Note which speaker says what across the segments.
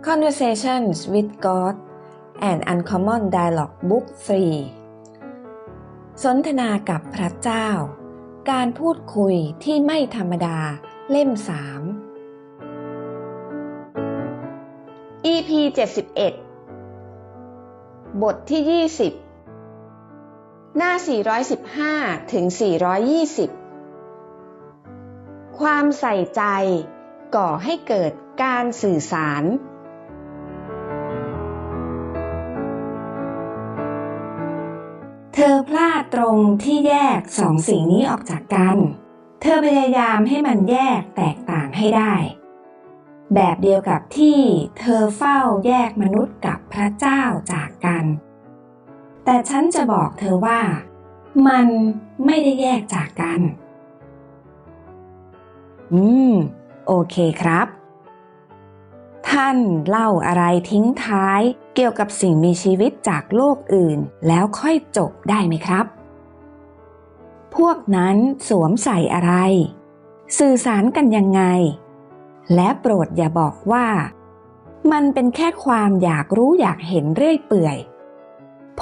Speaker 1: Conversations with God and Uncommon Dialogue Book 3 สนทนากับพระเจ้า การพูดคุยที่ไม่ธรรมดาเล่ม 3
Speaker 2: EP 71 บทที่ 20 หน้า 415 ถึง 420 ความใส่ใจก่อให้เกิดการสื่อสาร
Speaker 1: เธอพลาดตรงที่แยกสองสิ่งนี้ออกจากกัน เธอพยายามให้มันแยกแตกต่างให้ได้ แบบเดียวกับที่เธอเฝ้าแยกมนุษย์กับพระเจ้าจากกัน แต่ฉันจะบอกเธอว่า มันไม่ได้แยกจากกัน อืม โอเคครับ ท่านเล่าอะไรทิ้งท้าย เกี่ยวกับสิ่งมีชีวิตจากโลกอื่น แล้วค่อยจบได้ไหมครับ พวกนั้นสวมใส่อะไร สื่อสารกันยังไง และโปรดอย่าบอกว่า มันเป็นแค่ความอยากรู้อยากเห็นเรื่อยเปื่อย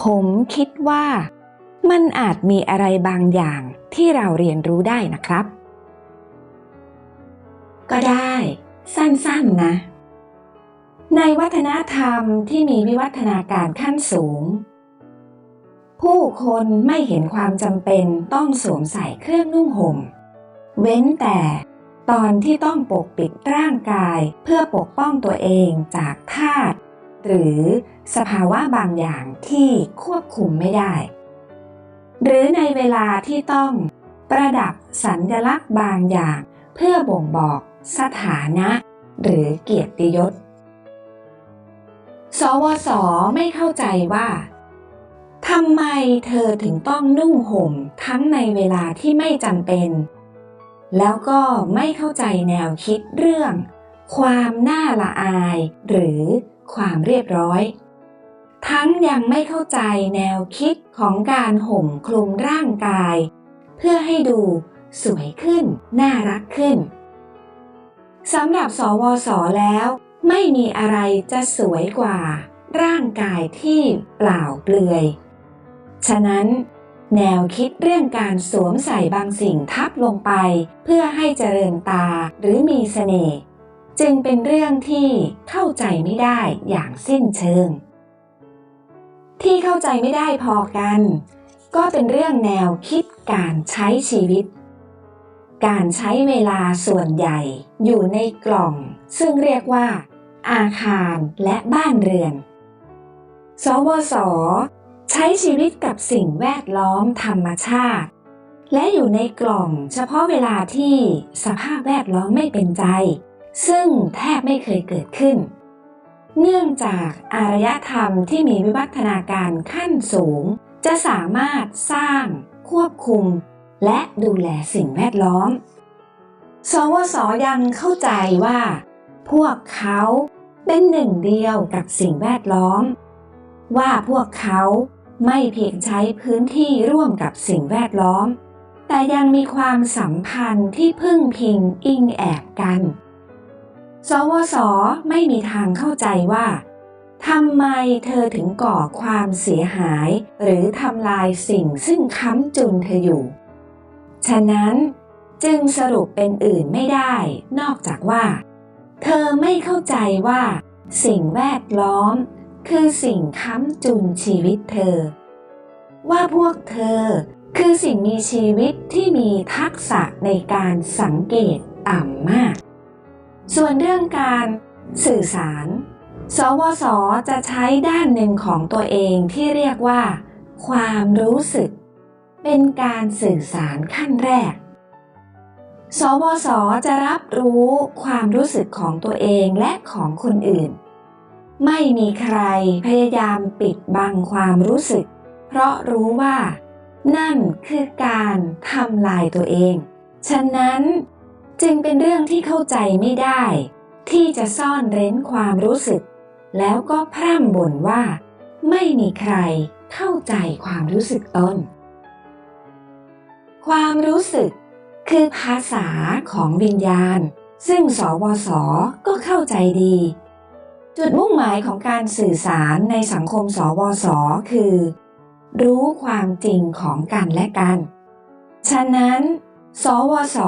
Speaker 1: ผมคิดว่ามันอาจมีอะไรบางอย่างที่เราเรียนรู้ได้นะครับ ก็ได้ สั้นๆนะ ในวัฒนธรรมที่มีวิวัฒนาการขั้นสูง ผู้คนไม่เห็นความจำเป็นต้องสวมใส่เครื่องนุ่งห่ม เว้นแต่ตอนที่ต้องปกปิดร่างกายเพื่อปกป้องตัวเองจากทาสหรือสภาวะบางอย่างที่ควบคุมไม่ได้ หรือในเวลาที่ต้องประดับสัญลักษณ์บางอย่าง เพื่อบ่งบอกสถานะ หรือเกียรติยศ สวสไม่เข้าใจว่าทำไมเธอถึงต้องนุ่งห่มทั้งในเวลาที่ไม่จำเป็น แล้วก็ไม่เข้าใจแนวคิดเรื่อง ความน่าละอาย หรือความเรียบร้อย ทั้งยังไม่เข้าใจแนวคิดของการห่มคลุมร่างกาย เพื่อให้ดูสวยขึ้น น่ารักขึ้นสำหรับสวสแล้ว ไม่มีอะไรจะสวยกว่า ร่างกายที่เปล่าเปลือย ฉะนั้น แนวคิดเรื่องการสวมใส่บางสิ่งทับลงไป เพื่อให้เจริญตาหรือมีเสน่ห์จึงเป็นเรื่องที่เข้าใจไม่ได้อย่างสิ้นเชิง ที่เข้าใจไม่ได้พอกัน ก็เป็นเรื่องแนวคิดการใช้ชีวิต การใช้เวลาส่วนใหญ่อยู่ในกล่อง ซึ่งเรียกว่า อาคารและบ้านเรือน สวส ใช้ชีวิตกับสิ่งแวดล้อมธรรมชาติ และอยู่ในกล่องเฉพาะเวลาที่สภาพแวดล้อมไม่เป็นใจ ซึ่งแทบไม่เคยเกิดขึ้น เนื่องจากอารยธรรมที่มีวิวัฒนาการขั้นสูง จะสามารถสร้าง ควบคุม และดูแลสิ่งแวดล้อม สวสยังเข้าใจว่าพวกเขา เป็นหนึ่งเดียวกับสิ่งแวดล้อม ว่าพวกเขาไม่เพียงใช้พื้นที่ร่วมกับสิ่งแวดล้อม แต่ยังมีความสัมพันธ์ที่พึ่งพิงอิงแอบกัน สวสไม่มีทางเข้าใจว่าทำไมเธอถึงก่อความเสียหาย หรือทำลายสิ่งซึ่งค้ำจุนเธออยู่ ฉะนั้นจึงสรุปเป็นอื่นไม่ได้ นอกจากว่า เธอไม่เข้าใจว่า สิ่งแวดล้อม คือสิ่งค้ำจุนชีวิตเธอ ว่าพวกเธอคือสิ่งมีชีวิตที่มีทักษะในการสังเกตต่ำมาก ส่วนเรื่องการสื่อสาร สวส จะใช้ด้านหนึ่งของตัวเองที่เรียกว่า ความรู้สึก เป็นการสื่อสารขั้นแรก สวสจะรับรู้ความรู้สึกของตัวเองและของคนอื่น ไม่มีใครพยายามปิดบังความรู้สึก เพราะรู้ว่า นั่นคือการทำลายตัวเอง ฉะนั้นจึงเป็นเรื่องที่เข้าใจไม่ได้ ที่จะซ่อนเร้นความรู้สึก แล้วก็พร่ำบ่นว่า ไม่มีใครเข้าใจความรู้สึกตนความรู้สึก คือภาษาของวิญญาณ ซึ่งสวสก็เข้าใจดี จุดมุ่งหมายของการสื่อสารในสังคมสวสคือ รู้ความจริงของกันและกัน ฉะนั้น สวส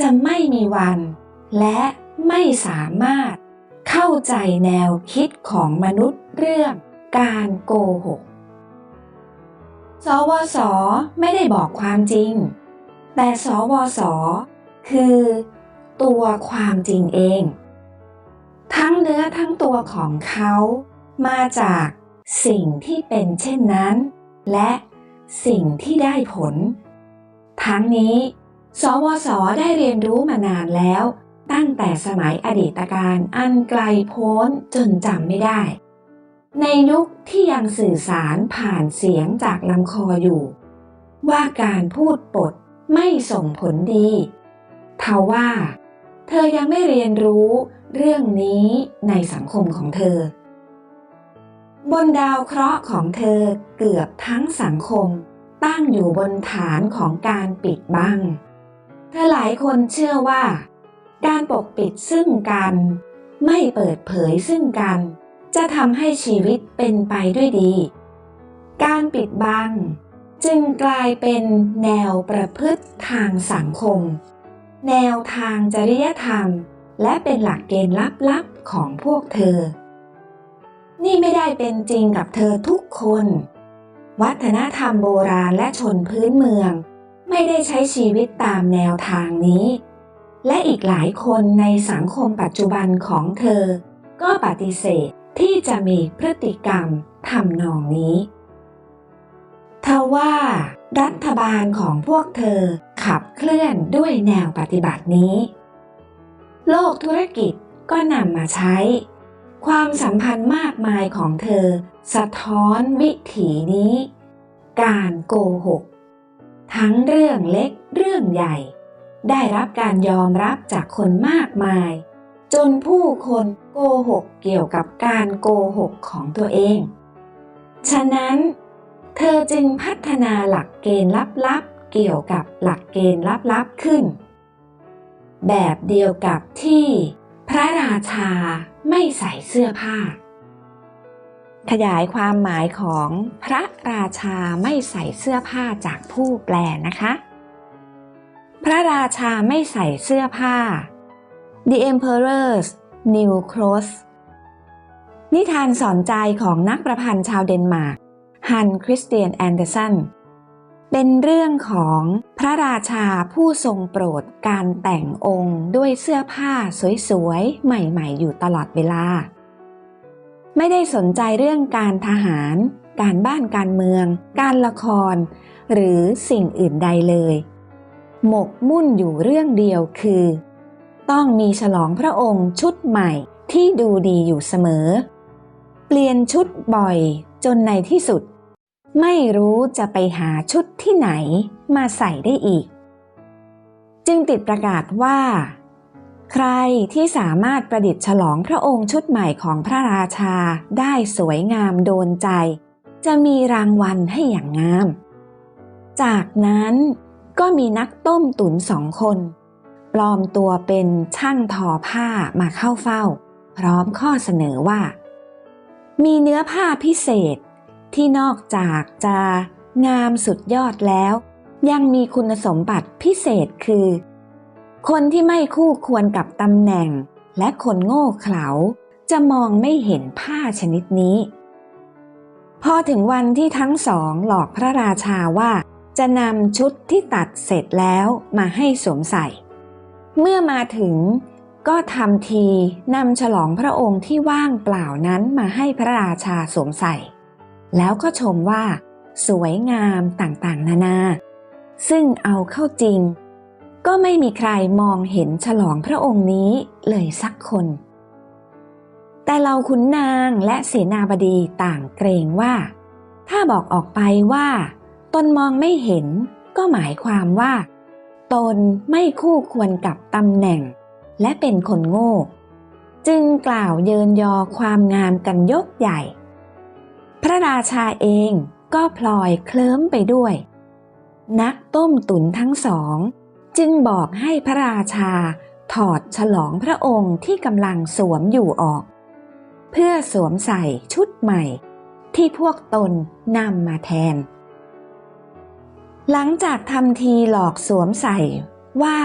Speaker 1: จะไม่มีวัน และไม่สามารถเข้าใจแนวคิดของมนุษย์เรื่องการโกหก สวสไม่ได้บอกความจริง แต่สวส คือ ตัวความจริงเอง ทั้งเนื้อทั้งตัวของเขา มาจากสิ่งที่เป็นเช่นนั้น และสิ่งที่ได้ผล ทั้งนี้ สวส ได้เรียนรู้มานานแล้ว ตั้งแต่สมัยอดีตการอันไกลโพ้นจนจำไม่ได้ ในยุคที่ยังสื่อสารผ่านเสียงจากลำคออยู่ ว่าการพูดปด ไม่ส่งผลดีทว่า เธอยังไม่เรียนรู้เรื่องนี้ในสังคมของเธอ บนดาวเคราะห์ของเธอเกือบทั้งสังคมตั้งอยู่บนฐานของการปิดบัง เธอหลายคนเชื่อว่า การปกปิดซึ่งกัน ไม่เปิดเผยซึ่งกัน จะทำให้ชีวิตเป็นไปด้วยดี การปิดบัง จึงกลายเป็นแนวประพฤติทางสังคม แนวทางจริยธรรม และเป็นหลักเกณฑ์ลับๆของพวกเธอ นี่ไม่ได้เป็นจริงกับเธอทุกคน วัฒนธรรมโบราณและชนพื้นเมือง ไม่ได้ใช้ชีวิตตามแนวทางนี้ และอีกหลายคนในสังคมปัจจุบันของเธอ ก็ปฏิเสธที่จะมีพฤติกรรมทำนองนี้ ทว่ารัฐบาลของพวกเธอขับเคลื่อนด้วยแนวปฏิบัตินี้ โลกธุรกิจก็นำมาใช้ ความสัมพันธ์มากมายของเธอ สะท้อนวิถีนี้ การโกหก ทั้งเรื่องเล็กเรื่องใหญ่ ได้รับการยอมรับจากคนมากมาย จนผู้คนโกหกเกี่ยวกับการโกหกของตัวเอง ฉะนั้น เธอจึงพัฒนาหลักเกณฑ์ลับๆ เกี่ยวกับหลักเกณฑ์ลับๆขึ้น แบบเดียวกับที่ พระราชาไม่ใส่เสื้อผ้า ขยายความหมายของพระราชาไม่ใส่เสื้อผ้าจากผู้แปลนะคะ พระราชาไม่ใส่เสื้อผ้า The Emperor's New Clothes นิทานสอนใจของนักประพันธ์ชาวเดนมาร์ก ฮันคริสเตียนแอนเดอร์สันเป็นเรื่องของพระราชาผู้ทรงโปรดการแต่งองค์ด้วยเสื้อผ้าสวยๆ ใหม่ๆ อยู่ตลอดเวลา ไม่ได้สนใจเรื่องการทหาร การบ้านการเมือง การละคร หรือสิ่งอื่นใดเลย หมกมุ่นอยู่เรื่องเดียวคือ ต้องมีฉลองพระองค์ชุดใหม่ที่ดูดีอยู่เสมอ เปลี่ยนชุดบ่อย จนในที่สุด ไม่รู้จะไปหาชุดที่ไหนมาใส่ได้อีก จึงติดประกาศว่า ใครที่สามารถประดิษฐ์ฉลองพระองค์ชุดใหม่ของพระราชาได้สวยงามโดนใจ จะมีรางวัลให้อย่างงาม จากนั้นก็มีนักต้มตุ๋นสองคน ปลอมตัวเป็นช่างทอผ้ามาเข้าเฝ้า พร้อมข้อเสนอว่า มีเนื้อผ้าพิเศษที่นอกจากจะงามสุดยอดแล้ว ยังมีคุณสมบัติพิเศษคือ คนที่ไม่คู่ควรกับตำแหน่ง และคนโง่เขลาจะมองไม่เห็นผ้าชนิดนี้ พอถึงวันที่ทั้งสองหลอกพระราชาว่าจะนำชุดที่ตัดเสร็จแล้วมาให้สวมใส่ เมื่อมาถึง ก็ทำทีนำฉลองพระองค์ที่ว่างเปล่านั้นมาให้พระราชาสวมใส่ แล้วก็ชมว่า สวยงามต่างๆ นานา ซึ่งเอาเข้าจริง ก็ไม่มีใครมองเห็นฉลองพระองค์นี้เลยสักคน แต่เราขุนนางและเสนาบดีต่างเกรงว่า ถ้าบอกออกไปว่า ตนมองไม่เห็นก็หมายความว่า ตนไม่คู่ควรกับตำแหน่ง และเป็นคนโง่ จึงกล่าวเยินยอความงามกันยกใหญ่ พระราชาเองก็พลอยเคลิ้มไปด้วย นักต้มตุ๋นทั้งสอง จึงบอกให้พระราชาถอดฉลองพระองค์ที่กำลังสวมอยู่ออก เพื่อสวมใส่ชุดใหม่ ที่พวกตนนำมาแทน หลังจากทำทีหลอกสวมใส่ว่า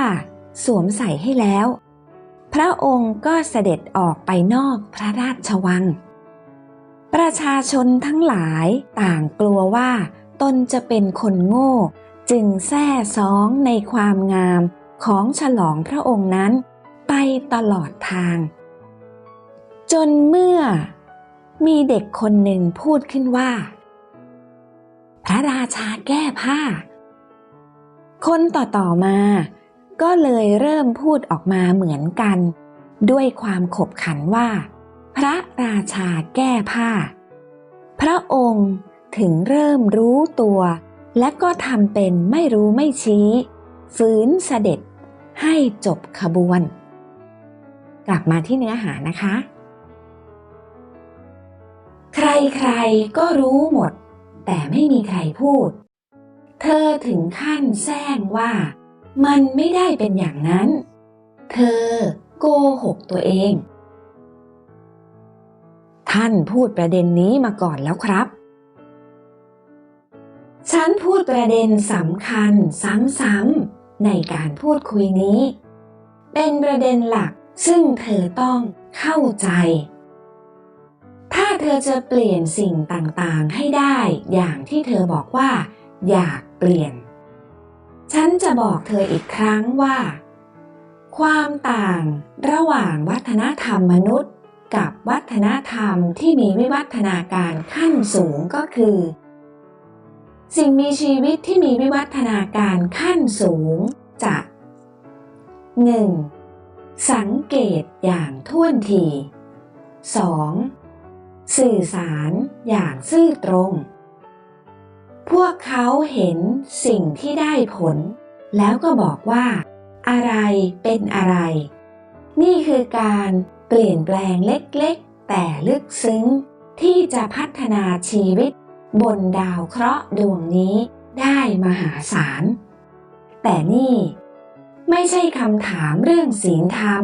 Speaker 1: สวมใส่ให้แล้ว พระองค์ก็เสด็จออกไปนอกพระราชวัง ประชาชนทั้งหลายต่างกลัวว่า ตนจะเป็นคนโง่ จึงแซ่ซ้องในความงามของฉลองพระองค์นั้น ไปตลอดทาง จนเมื่อ มีเด็กคนหนึ่งพูดขึ้นว่า พระราชาแก้ผ้า คนต่อๆมา ก็เลยเริ่มพูดออกมาเหมือนกัน ด้วยความขบขันว่า พระราชาแก้ผ้า พระองค์ถึงเริ่มรู้ตัว และก็ทำเป็นไม่รู้ไม่ชี้ฝืนเสด็จให้จบขบวน กลับมาที่เนื้อหานะคะ ใครๆก็รู้หมด แต่ไม่มีใครพูด เธอถึงขั้นแซงว่า มันไม่ได้เป็นอย่างนั้น เธอโกหกตัวเอง ท่านพูดประเด็นนี้มาก่อนแล้วครับ ฉันพูดประเด็นสำคัญซ้ำๆในการพูดคุยนี้ เป็นประเด็นหลักซึ่งเธอต้องเข้าใจ ถ้าเธอจะเปลี่ยนสิ่งต่างๆให้ได้อย่างที่เธอบอกว่า อยากเปลี่ยน ฉันจะบอกเธออีกครั้งว่า ความต่างระหว่างวัฒนธรรมมนุษย์ กับวัฒนธรรมที่มีวิวัฒนาการขั้นสูงก็คือ สิ่งมีชีวิตที่มีวิวัฒนาการขั้นสูงจะ 1. สังเกตอย่างท่วนที 2. สื่อสารอย่างซื่อตรง พวกเขาเห็นสิ่งที่ได้ผล แล้วก็บอกว่า อะไรเป็นอะไร นี่คือการเปลี่ยนแปลงเล็กๆ แต่ลึกซึ้ง ที่จะพัฒนาชีวิต บนดาวเคราะห์ดวงนี้ได้มหาศาล แต่นี่ ไม่ใช่คำถามเรื่องศีลธรรม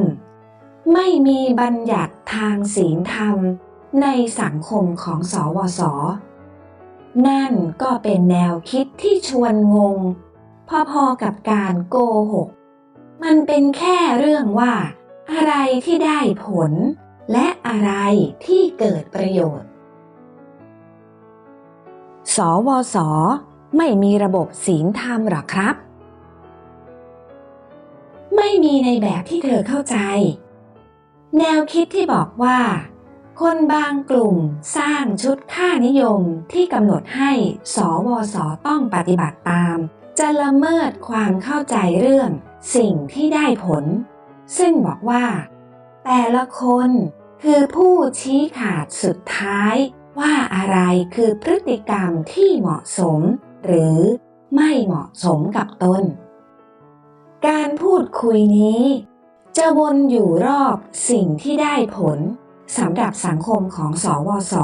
Speaker 1: ไม่มีบัญญัติทางศีลธรรมในสังคมของสวส นั่นก็เป็นแนวคิดที่ชวนงง พอๆกับการโกหก มันเป็นแค่เรื่องว่า อะไรที่ได้ผล และอะไรที่เกิดประโยชน์ สวส ไม่มีระบบศีลธรรมหรอครับ ไม่มีในแบบที่เธอเข้าใจ แนวคิดที่บอกว่า คนบางกลุ่มสร้างชุดค่านิยมที่กำหนดให้ สวสต้องปฏิบัติตาม จะละเมิดความเข้าใจเรื่อง สิ่งที่ได้ผล ซึ่งบอกว่า แต่ละคนคือผู้ชี้ขาดสุดท้าย ว่าอะไรคือพฤติกรรมที่เหมาะสม หรือไม่เหมาะสมกับตน การพูดคุยนี้ จะวนอยู่รอบสิ่งที่ได้ผล สำหรับสังคมของสวส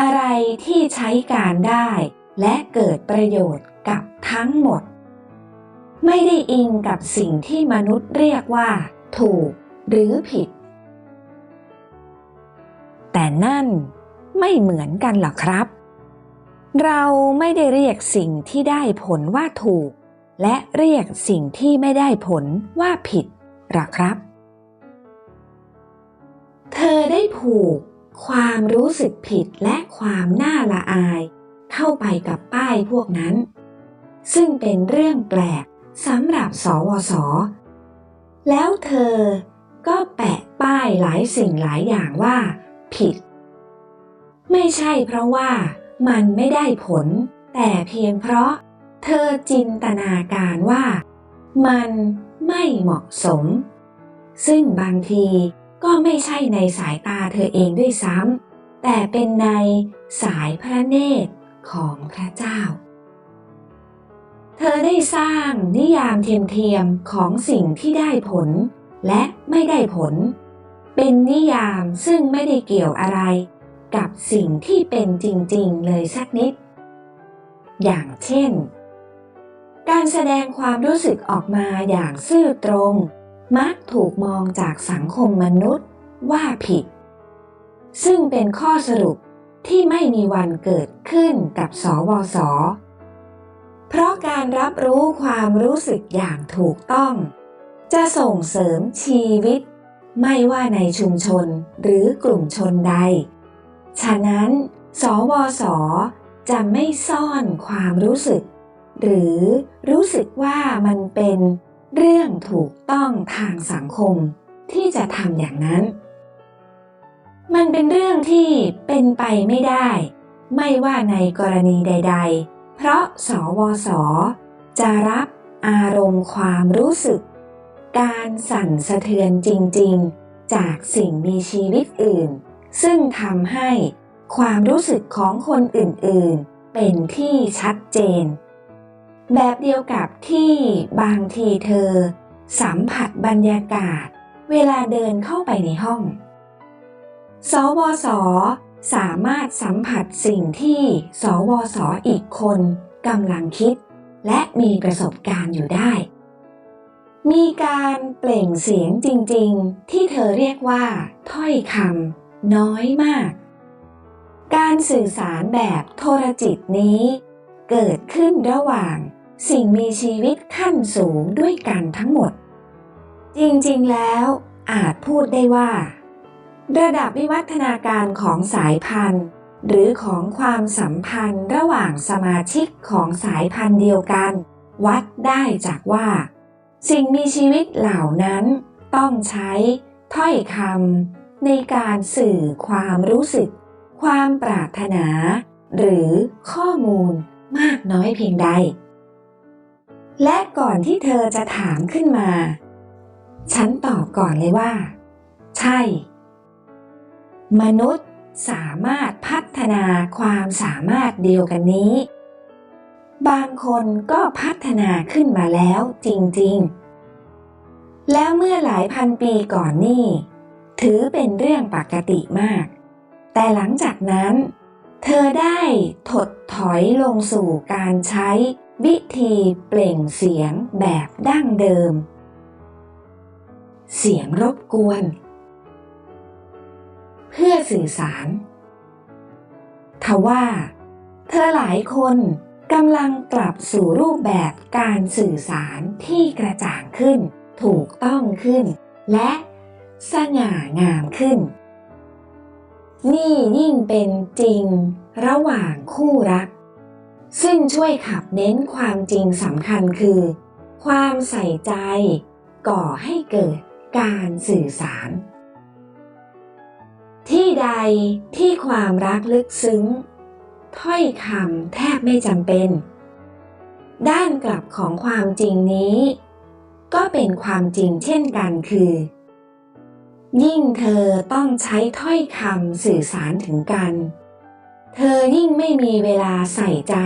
Speaker 1: อะไรที่ใช้การได้ และเกิดประโยชน์กับทั้งหมด ไม่ได้อิงกับสิ่งที่มนุษย์เรียกว่า ถูกหรือผิด แต่นั่นไม่เหมือนกันหรอกครับ เราไม่ได้เรียกสิ่งที่ได้ผลว่าถูก และเรียกสิ่งที่ไม่ได้ผลว่าผิดหรอครับ เธอได้ผูก ความรู้สึกผิดและความน่าละอาย เข้าไปกับป้ายพวกนั้น ซึ่งเป็นเรื่องแปลกสำหรับสวส แล้วเธอก็แปะป้ายหลายสิ่งหลายอย่างว่า ผิด ไม่ใช่เพราะว่ามันไม่ได้ผล แต่เพียงเพราะเธอจินตนาการว่า มันไม่เหมาะสม ซึ่งบางที ก็ไม่ใช่ในสายตาเธอเองด้วยซ้ำแต่เป็นในสายพระเนตรของพระเจ้า เธอได้สร้างนิยามเทียมๆของสิ่งที่ได้ผล และไม่ได้ผล เป็นนิยามซึ่งไม่ได้เกี่ยวอะไร กับสิ่งที่เป็นจริงๆเลยสักนิด อย่างเช่น การแสดงความรู้สึกออกมาอย่างซื่อตรง มักถูกมองจากสังคมมนุษย์ว่าผิด ซึ่งเป็นข้อสรุปที่ไม่มีวันเกิดขึ้นกับสวส เพราะการรับรู้ความรู้สึกอย่างถูกต้อง จะส่งเสริมชีวิต ไม่ว่าในชุมชนหรือกลุ่มชนใด ฉะนั้น สวส จะไม่ซ่อนความรู้สึก หรือรู้สึกว่ามันเป็น เรื่องถูกต้องทางสังคมที่จะทำอย่างนั้น มันเป็นเรื่องที่เป็นไปไม่ได้ ไม่ว่าในกรณีใด ๆ เพราะสวส จะรับอารมณ์ความรู้สึก การสั่นสะเทือนจริง ๆ จากสิ่งมีชีวิตอื่น ซึ่งทำให้ความรู้สึกของคนอื่น ๆ เป็นที่ชัดเจน แบบเดียวกับที่บางทีเธอ สัมผัสบรรยากาศ เวลาเดินเข้าไปในห้อง สวส สามารถสัมผัสสิ่งที่สวส อีกคนกำลังคิด และมีประสบการณ์อยู่ได้ มีการเปล่งเสียงจริงๆ ที่เธอเรียกว่า ถ้อยคำน้อยมาก การสื่อสารแบบโทรจิตนี้เกิดขึ้นระหว่าง สิ่งมีชีวิตขั้นสูงด้วยกันทั้งหมด จริงๆแล้วอาจพูดได้ว่า ระดับวิวัฒนาการของสายพันธุ์ หรือของความสัมพันธ์ระหว่างสมาชิกของสายพันธุ์เดียวกัน วัดได้จากว่า สิ่งมีชีวิตเหล่านั้นต้องใช้ถ้อยคำในการสื่อความรู้สึก ความปรารถนา หรือข้อมูลมากน้อยเพียงใด และก่อนที่เธอจะถามขึ้นมา ฉันตอบก่อนเลยว่า ใช่ มนุษย์สามารถพัฒนาความสามารถเดียวกันนี้ บางคนก็พัฒนาขึ้นมาแล้วจริง ๆ แล้วเมื่อหลายพันปีก่อนนี่ ถือเป็นเรื่องปกติมาก แต่หลังจากนั้น เธอได้ถดถอยลงสู่การใช้ วิธีเปล่งเสียงแบบดั้งเดิม เสียงรบกวน เพื่อสื่อสารทว่า เธอหลายคนกำลังกลับสู่รูปแบบการสื่อสารที่กระจ่างขึ้น ถูกต้องขึ้น และสง่างามขึ้น นี่ยิ่งเป็นจริงระหว่างคู่รัก ซึ่งช่วยขับเน้นความจริงสำคัญคือ ความใส่ใจ ก่อให้เกิดการสื่อสาร ที่ใดที่ความรักลึกซึ้ง ถ้อยคำแทบไม่จำเป็น ด้านกลับของความจริงนี้ ก็เป็นความจริงเช่นกันคือ ยิ่งเธอต้องใช้ถ้อยคำสื่อสารถึงกัน เธอยิ่งไม่มีเวลาใส่ใจ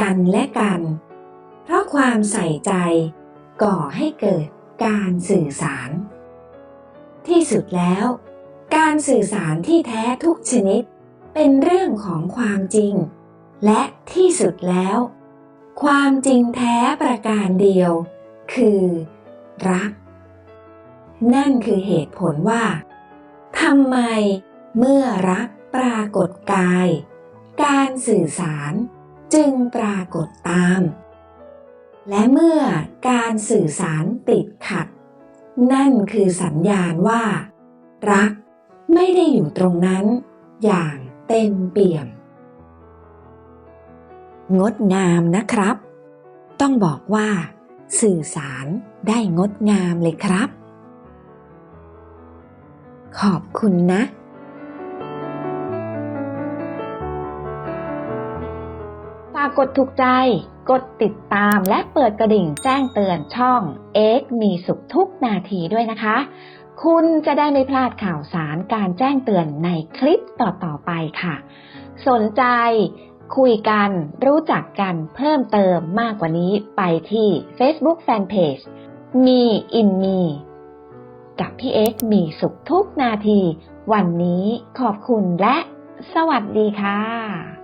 Speaker 1: กันและกัน เพราะความใส่ใจก่อให้เกิดการสื่อสาร ที่สุดแล้ว การสื่อสารที่แท้ทุกชนิด เป็นเรื่องของความจริง และที่สุดแล้ว ความจริงแท้ประการเดียว คือ รัก นั่นคือเหตุผลว่าทำไมเมื่อรักปรากฏกาย การสื่อสารจึงปรากฏตาม และเมื่อการสื่อสารติดขัด นั่นคือสัญญาณว่า รักไม่ได้อยู่ตรงนั้น อย่างเต็มเปี่ยม งดงามนะครับ ต้องบอกว่า สื่อสารได้งดงามเลยครับ ขอบคุณนะา
Speaker 2: กกดถูกใจ กดติดตามและเปิดกระดิ่งแจ้งเตือนช่อง X มีสุขทุกนาทีด้วยนะคะ คุณจะได้ไม่พลาดข่าวสารการแจ้งเตือนในคลิปต่อๆไปค่ะ สนใจคุยกันรู้จักกันเพิ่มเติมมากกว่านี้ไปที่ Facebook Fanpage มีอินมีกับพี่เอ็กมีสุขทุกนาที วันนี้ขอบคุณและสวัสดีค่ะ